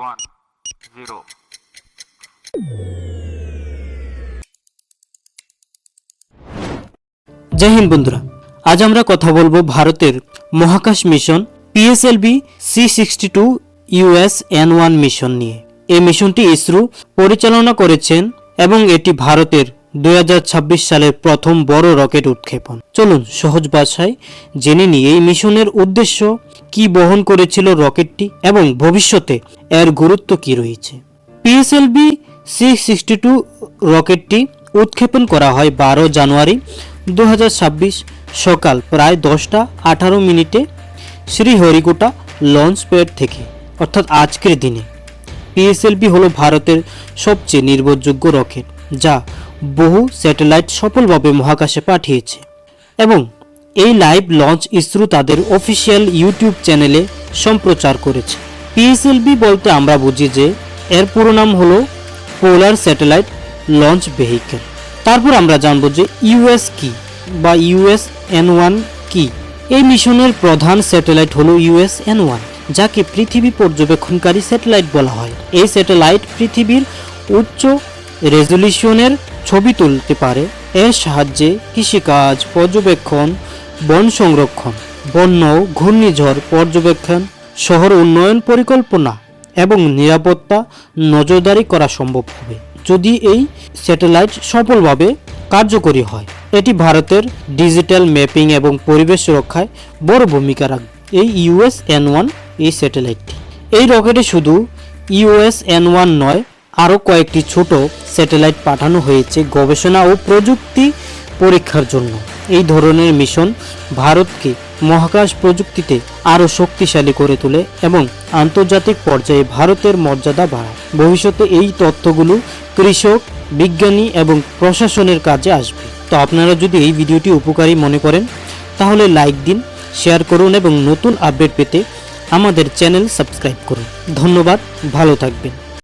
One zero জয় হিন্দ বন্ধুরা, আজ আমরা কথা বলব ভারতের মহাকাশ mission PSLV C sixty two US N one mission নিয়ে। এই মিশনটি ইসরো পরিচালনা করেছেন এবং এটি ভারতের দুই হাজার ছাব্বিশ সালের প্রথম বড় রকেট উৎক্ষেপণ। চলুন সহজ ভাষায় জেনে নিই এই মিশনের উদ্দেশ্য কি বহন করেছিল রকেটটি এবং ভবিষ্যতে এর গুরুত্ব কি রয়েছে? পিএসএলভি সিক্স সিক্সটি টু রকেটটি উৎক্ষেপণ করা হয় বারো জানুয়ারি দু হাজার ছাব্বিশ সকাল প্রায় দশটা আঠারো মিনিটে শ্রীহরিকোটা লঞ্চ প্যাড থেকে, অর্থাৎ আজকের দিনে। পিএসএলভি হলো ভারতের সবচেয়ে নির্ভরযোগ্য রকেট, যা বহু স্যাটেলাইট সফলভাবে মহাকাশে পাঠিয়েছে এবং এই লাইভ লঞ্চ ইসরো তাদের অফিসিয়াল ইউটিউব চ্যানেলে সম্প্রচার করেছে। পিএসএলভি বলতে আমরা বুঝি যে এর পুরো নাম হলো পোলার স্যাটেলাইট লঞ্চ ভেহিকেল তারপর আমরা জানব যে ইউএস কি বা ইউএস এন ওয়ান কি। এই মিশনের প্রধান স্যাটেলাইট হলো ইউএস এন ওয়ান যাকে পৃথিবী পর্যবেক্ষণকারী স্যাটেলাইট বলা হয়। এই স্যাটেলাইট পৃথিবীর উচ্চ রেজলিউশনের ছবি তুলতে পারে। এর সাহায্যে কৃষিকাজ, পর্যবেক্ষণ বন সংরক্ষণ বন্য ঘূর্ণিঝড় পর্যবেক্ষণ, শহর উন্নয়ন পরিকল্পনা এবং নিরাপত্তা নজরদারি করা সম্ভব হবে। যদি এই স্যাটেলাইট সফলভাবে কার্যকরী হয়, এটি ভারতের ডিজিটাল ম্যাপিং এবং পরিবেশ রক্ষায় বড় ভূমিকা রাখবে। এই ইউএস এন ওয়ান, এই স্যাটেলাইটটি। এই রকেটে শুধু ইউএস এন ওয়ান নয়, আরও কয়েকটি ছোট স্যাটেলাইট পাঠানো হয়েছে গবেষণা ও প্রযুক্তি পরীক্ষার জন্য। এই ধরনের মিশন ভারতকে মহাকাশ প্রযুক্তিতে আরও শক্তিশালী করে তোলে এবং আন্তর্জাতিক পর্যায়ে ভারতের মর্যাদা বাড়ায়। ভবিষ্যতে এই তথ্যগুলো কৃষক, বিজ্ঞানী এবং প্রশাসনের কাজে আসবে। তো আপনারা যদি এই ভিডিওটি উপকারী মনে করেন, তাহলে লাইক দিন, শেয়ার করুন এবং নতুন আপডেট পেতে আমাদের চ্যানেল সাবস্ক্রাইব করুন। ধন্যবাদ, ভালো থাকবেন।